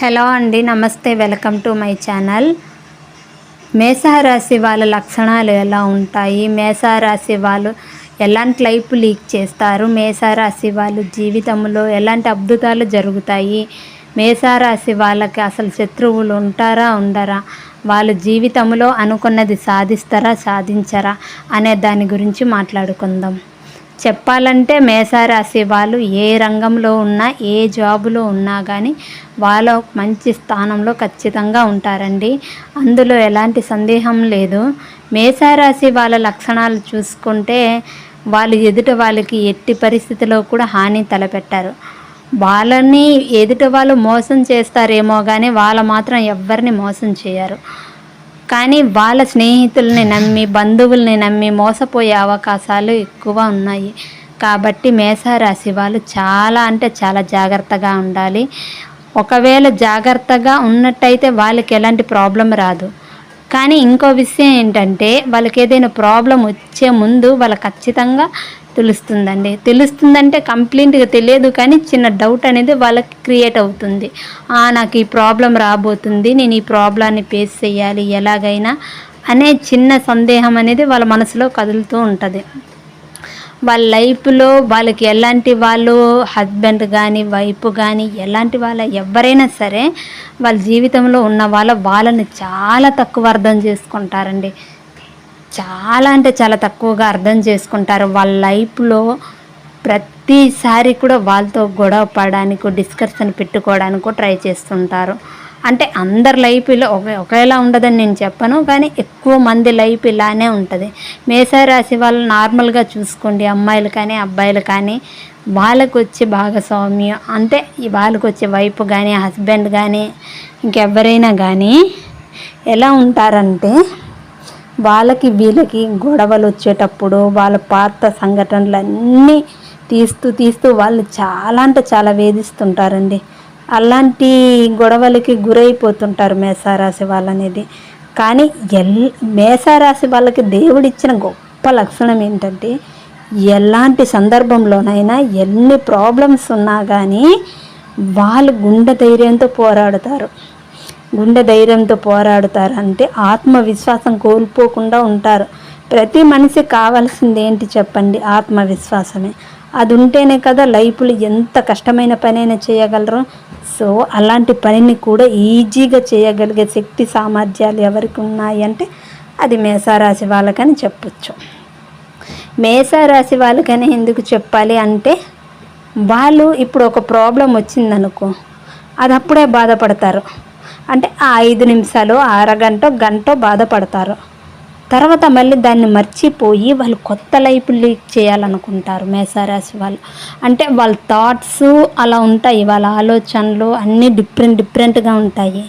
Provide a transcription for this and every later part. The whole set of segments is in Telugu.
హలో అండి నమస్తే వెల్కమ్ టు మై ఛానల్. మేషరాశి వాళ్ళ లక్షణాలు ఎలా ఉంటాయి? మేషరాశి వాళ్ళు ఎలాంటి లైఫ్ లీక్ చేస్తారు? మేషరాశి వాళ్ళు జీవితంలో ఎలాంటి అద్భుతాలు జరుగుతాయి? మేషరాశి వాళ్ళకి అసలు శత్రువులు ఉంటారా ఉండరా? వాళ్ళు జీవితంలో అనుకున్నది సాధిస్తారా సాధించరా? అనే దాని గురించి మాట్లాడుకుందాం. చెప్పాలంటే మేషరాశి వాళ్ళు ఏ రంగంలో ఉన్నా ఏ జాబులో ఉన్నా కానీ వాళ్ళ మంచి స్థానంలో ఖచ్చితంగా ఉంటారండి. అందులో ఎలాంటి సందేహం లేదు. మేషరాశి వాళ్ళ లక్షణాలు చూసుకుంటే వాళ్ళు ఎదుట వాళ్ళకి ఎట్టి పరిస్థితిలో కూడా హాని తలపెట్టారు. వాళ్ళని ఎదుట వాళ్ళు మోసం చేస్తారేమో కానీ వాళ్ళు మాత్రం ఎవరిని మోసం చేయరు. కానీ వాళ్ళ స్నేహితుల్ని నమ్మి బంధువుల్ని నమ్మి మోసపోయే అవకాశాలు ఎక్కువ ఉన్నాయి. కాబట్టి మేషరాశి వాళ్ళు చాలా అంటే చాలా జాగ్రత్తగా ఉండాలి. ఒకవేళ జాగ్రత్తగా ఉన్నట్టయితే వాళ్ళకి ఎలాంటి ప్రాబ్లం రాదు. కానీ ఇంకో విషయం ఏంటంటే వాళ్ళకి ఏదైనా ప్రాబ్లం వచ్చే ముందు వాళ్ళు ఖచ్చితంగా తెలుస్తుందండి. తెలుస్తుందంటే కంప్లీట్గా తెలియదు కానీ చిన్న డౌట్ అనేది వాళ్ళకి క్రియేట్ అవుతుంది. "ఆ, నాకు ఈ ప్రాబ్లం రాబోతుంది నేను ఈ ప్రాబ్లాన్ని ఫేస్ చేయాలి ఎలాగైనా అనే చిన్న సందేహం అనేది వాళ్ళ మనసులో కదులుతూ ఉంటుంది. వాళ్ళ లైఫ్లో వాళ్ళకి ఎలాంటి వాళ్ళు హస్బెండ్ కానీ వైఫ్ కానీ ఎలాంటి వాళ్ళ ఎవరైనా సరే వాళ్ళ జీవితంలో ఉన్న వాళ్ళ వాళ్ళని చాలా తక్కువ అర్థం చేసుకుంటారండి. చాలా అంటే చాలా తక్కువగా అర్థం చేసుకుంటారు. వాళ్ళ లైఫ్లో ప్రతిసారి కూడా వాళ్ళతో గొడవ పడడానికి డిస్కషన్ పెట్టుకోవడానికో ట్రై చేస్తుంటారు. అంటే అందరి లైఫ్ ఇలా ఒకే ఒకేలా ఉండదని నేను చెప్పను కానీ ఎక్కువ మంది లైఫ్ ఇలానే ఉంటుంది. మేషరాశి వాళ్ళు నార్మల్గా చూసుకోండి అమ్మాయిలు కానీ అబ్బాయిలు కానీ వాళ్ళకు వచ్చే భాగస్వామ్యం అంటే వాళ్ళకు వచ్చే వైపు కానీ హస్బెండ్ కానీ ఇంకెవరైనా కానీ ఎలా ఉంటారంటే వాళ్ళకి వీళ్ళకి గొడవలు వచ్చేటప్పుడు వాళ్ళ పాత సంఘటనలన్నీ తీస్తూ తీస్తూ వాళ్ళు చాలా అంటే చాలా వేధిస్తుంటారండి. అలాంటి గొడవలకి గురైపోతుంటారు మేషారాశి వాళ్ళనేది. కానీ ఎల్ మేసారాశి వాళ్ళకి దేవుడిచ్చిన గొప్ప లక్షణం ఏంటంటే ఎలాంటి సందర్భంలోనైనా ఎన్ని ప్రాబ్లమ్స్ ఉన్నా కానీ వాళ్ళు గుండె ధైర్యంతో పోరాడుతారు. గుండె ధైర్యంతో పోరాడుతారు అంటే ఆత్మవిశ్వాసం కోల్పోకుండా ఉంటారు. ప్రతి మనిషి కావాల్సింది ఏంటి చెప్పండి? ఆత్మవిశ్వాసమే. అది ఉంటేనే కదా లైఫ్లో ఎంత కష్టమైన పనైనా చేయగలరు. సో అలాంటి పనిని కూడా ఈజీగా చేయగలిగే శక్తి సామర్థ్యాలు ఎవరికి ఉన్నాయి అంటే అది మేషారాశి వాళ్ళకని చెప్పొచ్చు. మేషరాశి వాళ్ళకని ఎందుకు చెప్పాలి అంటే వాళ్ళు ఇప్పుడు ఒక ప్రాబ్లం వచ్చిందనుకో అది అప్పుడే బాధపడతారు. అంటే ఆ ఐదు నిమిషాలు అరగంట గంట బాధపడతారు. తర్వాత మళ్ళీ దాన్ని మర్చిపోయి వాళ్ళు కొత్త లైఫ్ లీక్ చేయాలనుకుంటారు మేషరాశి వాళ్ళు. అంటే వాళ్ళ థాట్స్ అలా ఉంటాయి వాళ్ళ ఆలోచనలు అన్నీ డిఫరెంట్ డిఫరెంట్గా ఉంటాయి.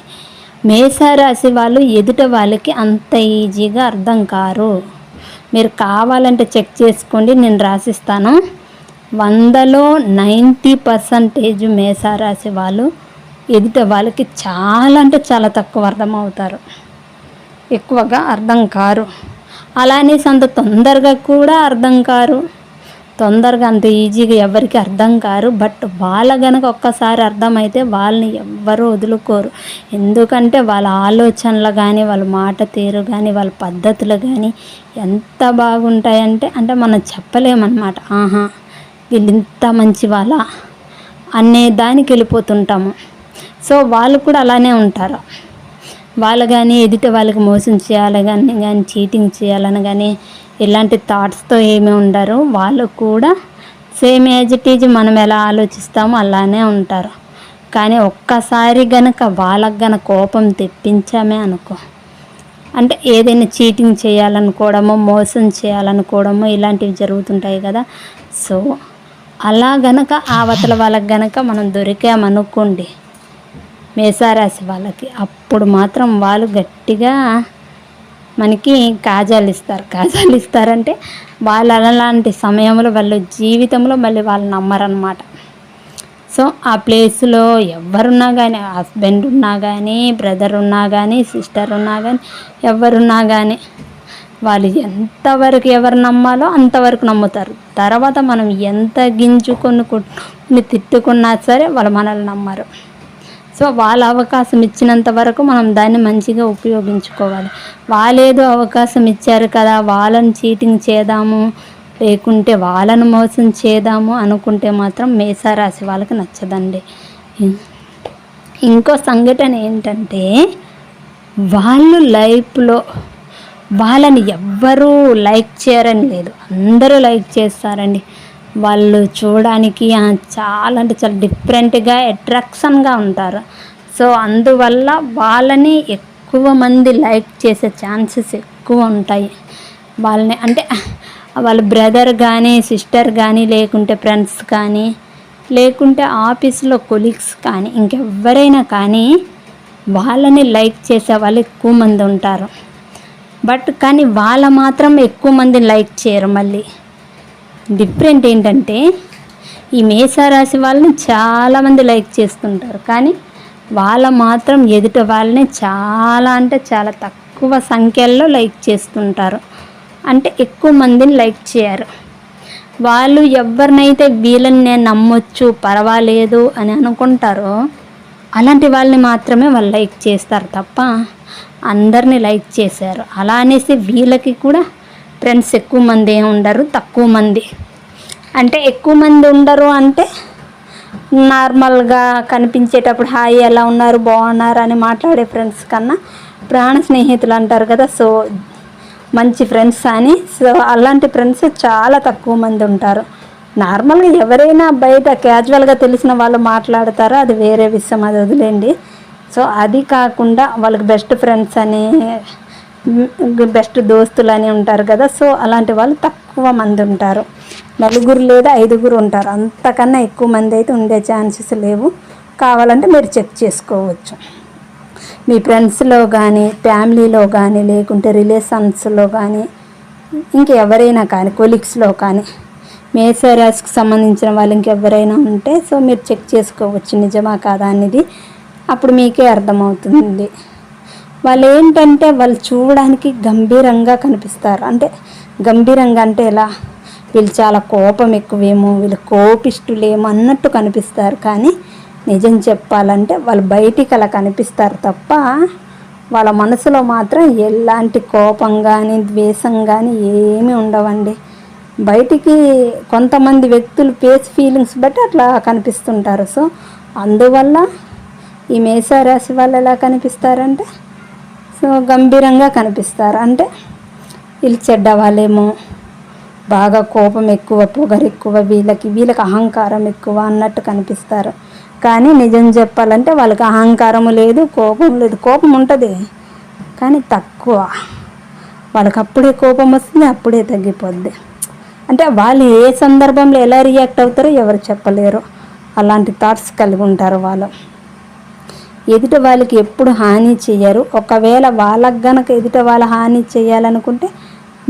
మేషరాశి వాళ్ళు ఎదుట వాళ్ళకి అంత ఈజీగా అర్థం కారు. మీరు కావాలంటే చెక్ చేసుకోండి నేను రాసిస్తాను. వందలో నైంటీ పర్సంటేజ్ మేషరాశి వాళ్ళు ఎదుట వాళ్ళకి చాలా అంటే చాలా తక్కువ అర్థం అవుతారు ఎక్కువగా అర్థం కారు. అలానే అంత తొందరగా కూడా అర్థం కారు. తొందరగా అంత ఈజీగా ఎవరికి అర్థం కారు. బట్ వాళ్ళ గనక ఒక్కసారి అర్థమైతే వాళ్ళని ఎవ్వరూ వదులుకోరు. ఎందుకంటే వాళ్ళ ఆలోచనలు కానీ వాళ్ళ మాట తీరు కానీ వాళ్ళ పద్ధతులు కానీ ఎంత బాగుంటాయంటే అంటే మనం చెప్పలేమన్నమాట. ఆహా వీళ్ళు ఇంత మంచి వాళ్ళ అనే దానికి వెళ్ళిపోతుంటాము. సో వాళ్ళు కూడా అలానే ఉంటారు. వాళ్ళు కానీ ఎదుట వాళ్ళకి మోసం చేయాలి కానీ కానీ చీటింగ్ చేయాలని కానీ ఇలాంటి థాట్స్తో ఏమీ ఉండరు. వాళ్ళు కూడా సేమ్ యాజ్ ఇట్ ఈజ్ మనం ఎలా ఆలోచిస్తామో అలానే ఉంటారు. కానీ ఒక్కసారి గనక వాళ్ళకి గనక కోపం తెప్పించామే అనుకో. అంటే ఏదైనా చీటింగ్ చేయాలనుకోవడమో మోసం చేయాలనుకోవడమో ఇలాంటివి జరుగుతుంటాయి కదా. సో అలా గనక ఆవతల వాళ్ళకి గనక మనం దొరికామనుకోండి మేషారాశి వాళ్ళకి. అప్పుడు మాత్రం వాళ్ళు గట్టిగా మనకి కాజాలు ఇస్తారు. కాజాలు ఇస్తారంటే వాళ్ళు అలాంటి సమయంలో వాళ్ళు జీవితంలో మళ్ళీ వాళ్ళు నమ్మరనమాట సో ఆ ప్లేస్లో ఎవరున్నా కానీ హస్బెండ్ ఉన్నా కానీ బ్రదర్ ఉన్నా కానీ సిస్టర్ ఉన్నా కానీ ఎవరున్నా కానీ వాళ్ళు ఎంతవరకు ఎవరు నమ్మాలో అంతవరకు నమ్ముతారు. తర్వాత మనం ఎంత గింజుకొని తిట్టుకున్నా సరే వాళ్ళు మనల్ని నమ్మరు. సో వాళ్ళ అవకాశం ఇచ్చినంత వరకు మనం దాన్ని మంచిగా ఉపయోగించుకోవాలి. వాళ్ళేదో అవకాశం ఇచ్చారు కదా వాళ్ళని చీటింగ్ చేద్దాము లేకుంటే వాళ్ళను మోసం చేద్దాము అనుకుంటే మాత్రం మేసారాశి వాళ్ళకి నచ్చదండి. ఇంకో సంఘటన ఏంటంటే వాళ్ళు లైఫ్లో వాళ్ళని ఎవ్వరూ లైక్ చేయరని లేదు. అందరూ లైక్ చేస్తారండి. వాళ్ళు చూడడానికి చాలా అంటే చాలా డిఫరెంట్గా అట్రాక్షన్గా ఉంటారు. సో అందువల్ల వాళ్ళని ఎక్కువ మంది లైక్ చేసే ఛాన్సెస్ ఎక్కువ ఉంటాయి. వాళ్ళని అంటే వాళ్ళ బ్రదర్ కానీ సిస్టర్ కానీ లేకుంటే ఫ్రెండ్స్ కానీ లేకుంటే ఆఫీస్లో కొలీగ్స్ కానీ ఇంకెవరైనా కానీ వాళ్ళని లైక్ చేసే వాళ్ళు ఎక్కువ మంది ఉంటారు. బట్ కానీ వాళ్ళ మాత్రం ఎక్కువ మంది లైక్ చేయరు మళ్ళీ. డిఫరెంట్ ఏంటంటే ఈ మేషరాశి వాళ్ళని చాలామంది లైక్ చేస్తుంటారు. కానీ వాళ్ళ మాత్రం ఎదుట వాళ్ళని చాలా అంటే చాలా తక్కువ సంఖ్యల్లో లైక్ చేస్తుంటారు. అంటే ఎక్కువ మందిని లైక్ చేయరు. వాళ్ళు ఎవరినైతే వీళ్ళని నేను నమ్మొచ్చు పర్వాలేదు అని అనుకుంటారో అలాంటి వాళ్ళని మాత్రమే వాళ్ళు లైక్ చేస్తారు తప్ప అందరినీ లైక్ చేశారు. అలా అనేసి వీళ్ళకి కూడా ఫ్రెండ్స్ ఎక్కువ మంది ఏమి ఉండరు తక్కువ మంది. అంటే ఎక్కువ మంది ఉండరు అంటే నార్మల్గా కనిపించేటప్పుడు హాయ్ ఎలా ఉన్నారు? బాగున్నారు? అని మాట్లాడే ఫ్రెండ్స్ కన్నా ప్రాణ స్నేహితులు అంటారు కదా సో మంచి ఫ్రెండ్స్ అని. సో అలాంటి ఫ్రెండ్స్ చాలా తక్కువ మంది ఉంటారు. నార్మల్గా ఎవరైనా బయట క్యాజువల్గా తెలిసిన వాళ్ళు మాట్లాడతారో? అది వేరే విషయం అది వదిలేండి. సో అది కాకుండా వాళ్ళకి బెస్ట్ ఫ్రెండ్స్ అని బెస్ట్ దోస్తులు అని ఉంటారు కదా. సో అలాంటి వాళ్ళు తక్కువ మంది ఉంటారు. నలుగురు లేదా ఐదుగురు ఉంటారు. అంతకన్నా ఎక్కువ మంది అయితే ఉండే ఛాన్సెస్ లేవు. కావాలంటే మీరు చెక్ చేసుకోవచ్చు. మీ ఫ్రెండ్స్లో కానీ ఫ్యామిలీలో కానీ లేకుంటే రిలేషన్స్లో కానీ ఇంకెవరైనా కానీ కొలీగ్స్లో కానీ మేసరాశికి సంబంధించిన వాళ్ళు ఇంకెవరైనా ఉంటే సో మీరు చెక్ చేసుకోవచ్చు. నిజమా కాదా అనేది అప్పుడు మీకే అర్థమవుతుంది. వాళ్ళు ఏంటంటే వాళ్ళు చూడడానికి గంభీరంగా కనిపిస్తారు. అంటే గంభీరంగా అంటే ఎలా? వీళ్ళు చాలా కోపం ఎక్కువేమో వీళ్ళు కోపిష్టులేమో అన్నట్టు కనిపిస్తారు. కానీ నిజం చెప్పాలంటే వాళ్ళు బయటికి అలా కనిపిస్తారు తప్ప వాళ్ళ మనసులో మాత్రం ఎలాంటి కోపం కానీ ద్వేషం కానీ ఏమీ ఉండవండి. బయటికి కొంతమంది వ్యక్తులు ఫేస్ ఫీలింగ్స్ బట్టి అట్లా కనిపిస్తుంటారు. సో అందువల్ల ఈ మేషరాశి వాళ్ళు ఎలా కనిపిస్తారంటే సో గంభీరంగా కనిపిస్తారు. అంటే వీళ్ళు చెడ్డ వాళ్ళేమో బాగా కోపం ఎక్కువ పొగరు ఎక్కువ వీళ్ళకి వీళ్ళకి అహంకారం ఎక్కువ అన్నట్టు కనిపిస్తారు. కానీ నిజం చెప్పాలంటే వాళ్ళకి అహంకారం లేదు కోపం లేదు. కోపం ఉంటుంది కానీ తక్కువ. వాళ్ళకి అప్పుడే కోపం వస్తుంది అప్పుడే తగ్గిపోద్ది. అంటే వాళ్ళు ఏ సందర్భంలో ఎలా రియాక్ట్ అవుతారో ఎవరు చెప్పలేరు. అలాంటి థాట్స్ కలిగి ఉంటారు వాళ్ళు. ఎదుట వాళ్ళకి ఎప్పుడు హాని చేయరు ఒకవేళ వాళ్ళకి గనక ఎదుట వాళ్ళ హాని చేయాలనుకుంటే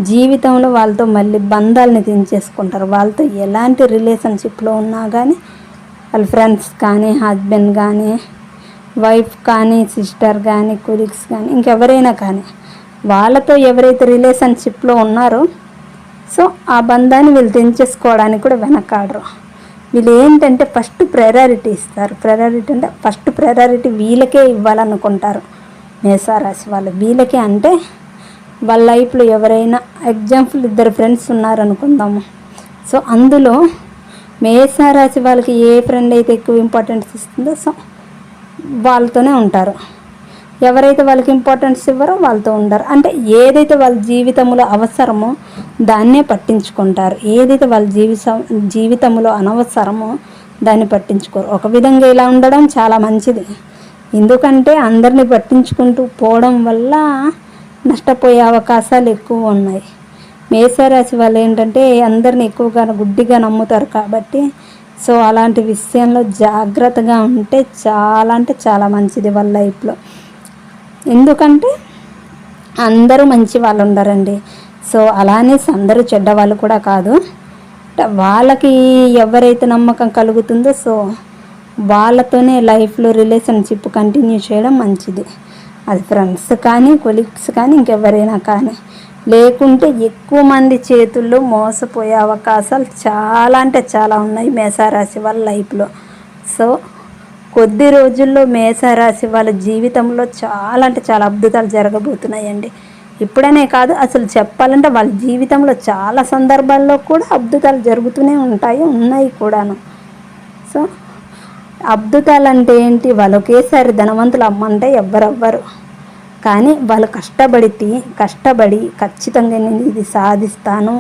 జీవితంలో వాళ్ళతో మళ్ళీ బంధాలని తెంచేసుకుంటారు వాళ్ళతో ఎలాంటి రిలేషన్షిప్లో ఉన్నా కానీ వాళ్ళ ఫ్రెండ్స్ కానీ హస్బెండ్ కానీ వైఫ్ కానీ సిస్టర్ కానీ కొలీగ్స్ కానీ ఇంకెవరైనా కానీ వాళ్ళతో ఎవరైతే రిలేషన్షిప్లో ఉన్నారో సో ఆ బంధాన్ని వీళ్ళు తెంచేసుకోవడానికి కూడా వెనకాడరు. వీళ్ళు ఏంటంటే ఫస్ట్ ప్రయారిటీ ఇస్తారు. ప్రయారిటీ అంటే ఫస్ట్ ప్రయారిటీ వీళ్ళకే ఇవ్వాలనుకుంటారు. మేసారాశి వాళ్ళు వీళ్ళకే అంటే వాళ్ళ లైఫ్లో ఎవరైనా ఎగ్జాంపుల్ ఇద్దరు ఫ్రెండ్స్ ఉన్నారనుకుందాము సో అందులో మేసారాశి వాళ్ళకి ఏ ఫ్రెండ్ అయితే ఎక్కువ ఇంపార్టెన్స్ ఇస్తుందో సో వాళ్ళతోనే ఉంటారు. ఎవరైతే వాళ్ళకి ఇంపార్టెన్స్ ఇవ్వరో వాళ్ళతో ఉండరు. అంటే ఏదైతే వాళ్ళ జీవితంలో అవసరమో దాన్నే పట్టించుకుంటారు. ఏదైతే వాళ్ళ జీవిత జీవితంలో అనవసరమో దాన్ని పట్టించుకోరు. ఒక విధంగా ఇలా ఉండడం చాలా మంచిది. ఎందుకంటే అందరిని పట్టించుకుంటూ పోవడం వల్ల నష్టపోయే అవకాశాలు ఎక్కువ ఉన్నాయి. మేషరాశి వాళ్ళు ఏంటంటే అందరిని ఎక్కువగా గుడ్డిగా నమ్ముతారు కాబట్టి సో అలాంటి విషయంలో జాగ్రత్తగా ఉంటే చాలా అంటే చాలా మంచిది వాళ్ళ లైఫ్లో ఎందుకంటే అందరూ మంచి వాళ్ళు ఉండరండి. సో అలానే అందరూ చెడ్డవాళ్ళు కూడా కాదు. వాళ్ళకి ఎవరైతే నమ్మకం కలుగుతుందో సో వాళ్ళతోనే లైఫ్లో రిలేషన్షిప్ కంటిన్యూ చేయడం మంచిది. అది ఫ్రెండ్స్ కానీ కొలీగ్స్ కానీ ఇంకెవరైనా కానీ. లేకుంటే ఎక్కువ మంది చేతుల్లో మోసపోయే అవకాశాలు చాలా అంటే చాలా ఉన్నాయి మేషారాశి వాళ్ళ లైఫ్లో. సో కొద్ది రోజుల్లో మేషరాశి వాళ్ళ జీవితంలో చాలా అంటే చాలా అద్భుతాలు జరగబోతున్నాయండి. ఇప్పుడనే కాదు అసలు చెప్పాలంటే వాళ్ళ జీవితంలో చాలా సందర్భాల్లో కూడా అద్భుతాలు జరుగుతూనే ఉంటాయి ఉన్నాయి కూడాను. సో అద్భుతాలు అంటే ఏంటి? వాళ్ళు ఒకేసారి ధనవంతులు అమ్మంటే ఎవ్వరవ్వరు. కానీ వాళ్ళు కష్టపడి కష్టపడి ఖచ్చితంగా నేను ఇది సాధిస్తాను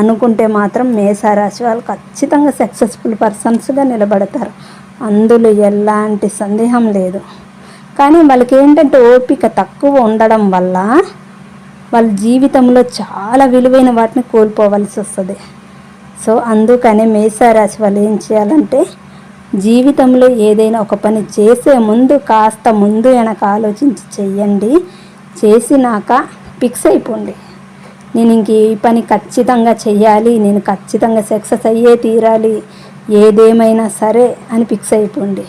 అనుకుంటే మాత్రం మేషారాశి వాళ్ళు ఖచ్చితంగా సక్సెస్ఫుల్ పర్సన్స్గా నిలబడతారు. అందులో ఎలాంటి సందేహం లేదు. కానీ వాళ్ళకి ఏంటంటే ఓపిక తక్కువ ఉండడం వల్ల వాళ్ళ జీవితంలో చాలా విలువైన వాటిని కోల్పోవలసి వస్తుంది. సో అందుకనే మేషారాశి వాళ్ళు ఏం చేయాలంటే జీవితంలో ఏదైనా ఒక పని చేసే ముందు కాస్త ముందు వెనక ఆలోచించి చెయ్యండి. చేసినాక ఫిక్స్ అయిపోండి. నేను ఇంక ఈ పని ఖచ్చితంగా చెయ్యాలి నేను ఖచ్చితంగా సక్సెస్ అయ్యే తీరాలి ఏదేమైనా సరే అని ఫిక్స్ అయిపోండి.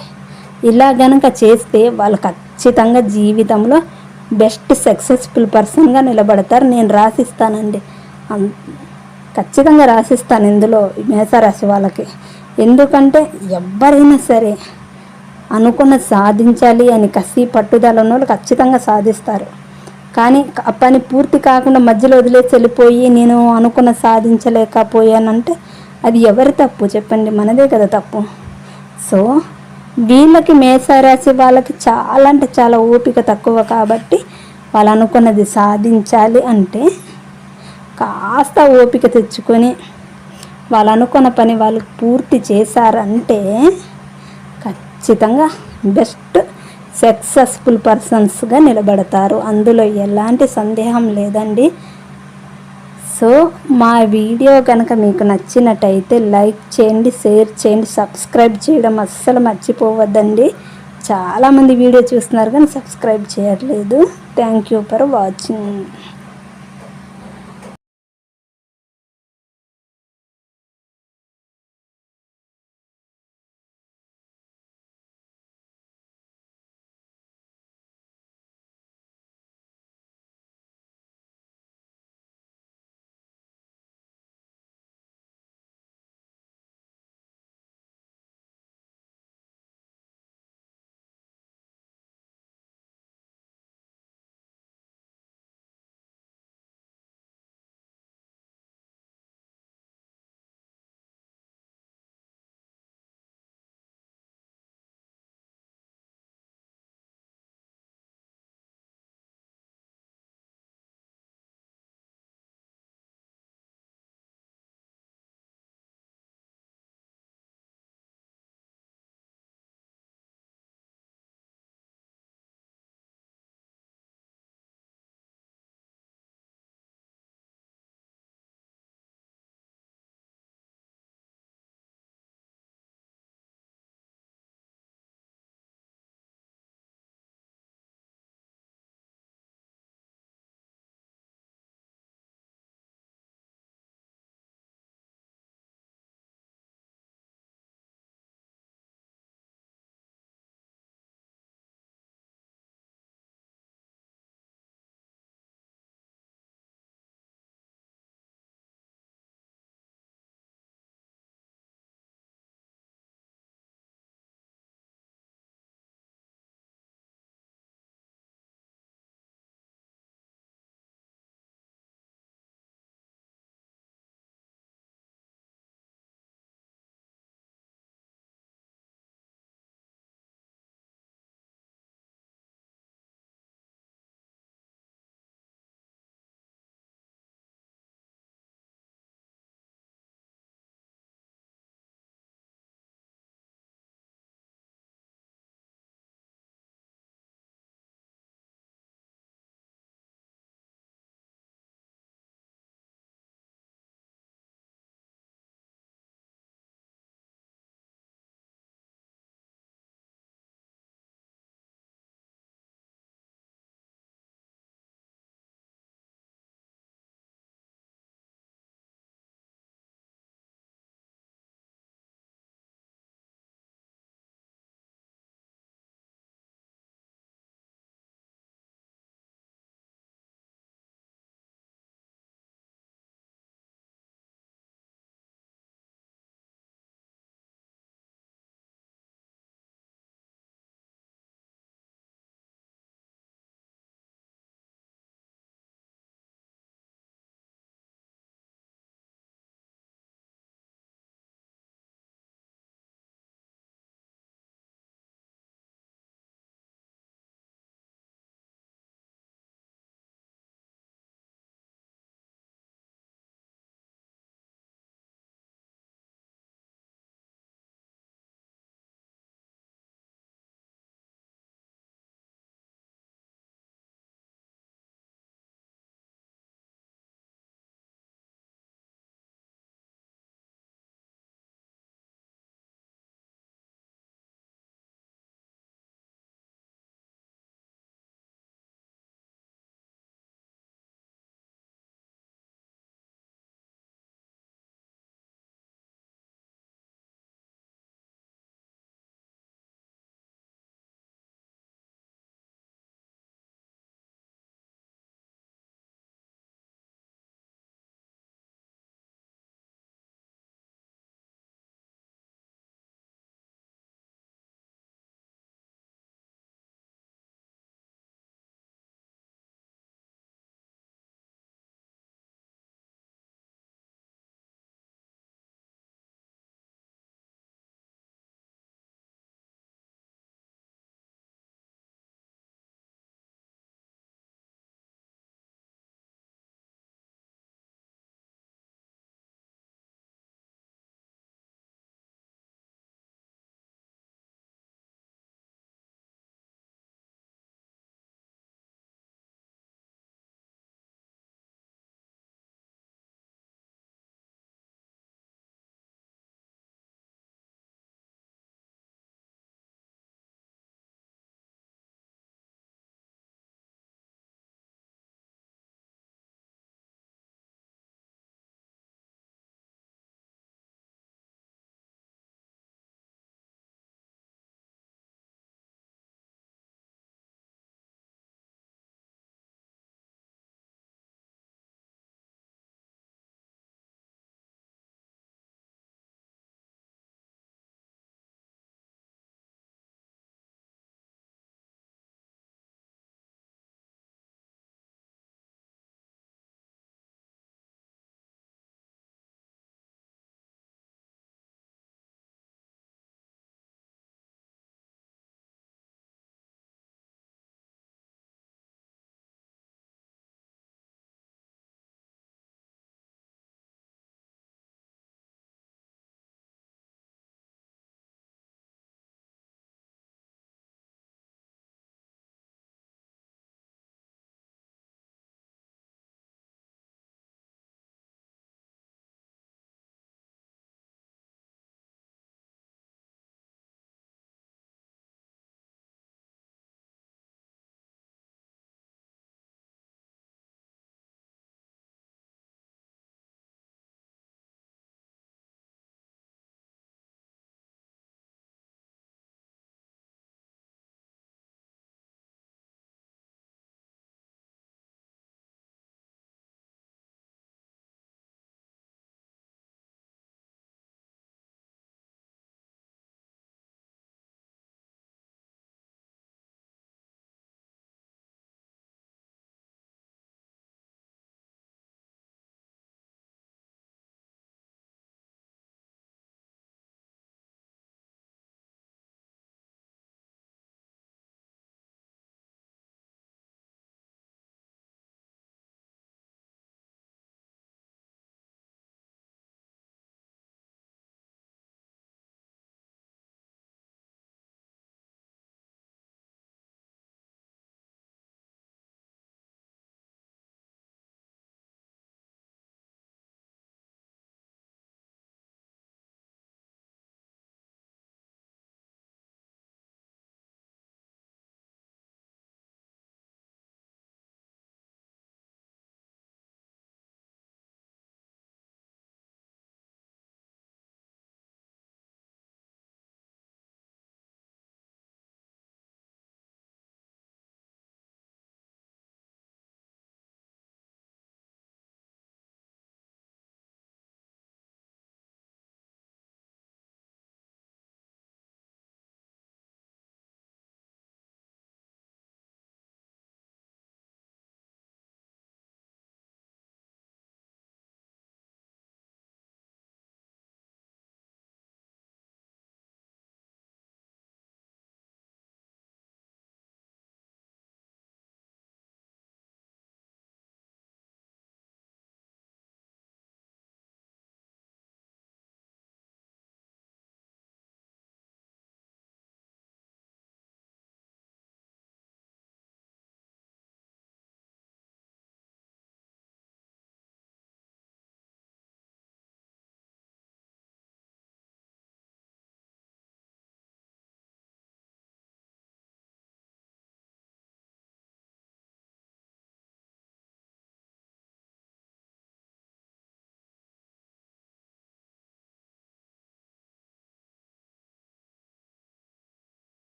ఇలా గనక చేస్తే వాళ్ళు ఖచ్చితంగా జీవితంలో బెస్ట్ సక్సెస్ఫుల్ పర్సన్గా నిలబడతారు. నేను రాసిస్తానండి. ఖచ్చితంగా రాసిస్తాను ఇందులో మేషరాశి వాళ్ళకి. ఎందుకంటే ఎవరైనా సరే అనుకున్న సాధించాలి అని కసి పట్టుదల ఉన్న వాళ్ళు ఖచ్చితంగా సాధిస్తారు. కానీ ఆ పని పూర్తి కాకుండా మధ్యలో వదిలేసి వెళ్ళిపోయి నేను అనుకున్న సాధించలేకపోయానంటే అది ఎవరి తప్పు? చెప్పండి మనదే కదా తప్పు. సో వీళ్ళకి మేషరాశి వాళ్ళకి చాలా అంటే చాలా ఓపిక తక్కువ కాబట్టి వాళ్ళు అనుకున్నది సాధించాలి అంటే కాస్త ఓపిక తెచ్చుకొని వాళ్ళు అనుకున్న పని వాళ్ళు పూర్తి చేశారంటే ఖచ్చితంగా బెస్ట్ సక్సెస్ఫుల్ పర్సన్స్గా నిలబడతారు. అందులో ఎలాంటి సందేహం లేదండి. సో మా వీడియో కనుక మీకు నచ్చినట్టయితే లైక్ చేయండి షేర్ చేయండి సబ్స్క్రైబ్ చేయడం అస్సలు మర్చిపోవద్దండి. చాలామంది వీడియో చూస్తున్నారు కానీ సబ్స్క్రైబ్ చేయట్లేదు. Thank you for watching.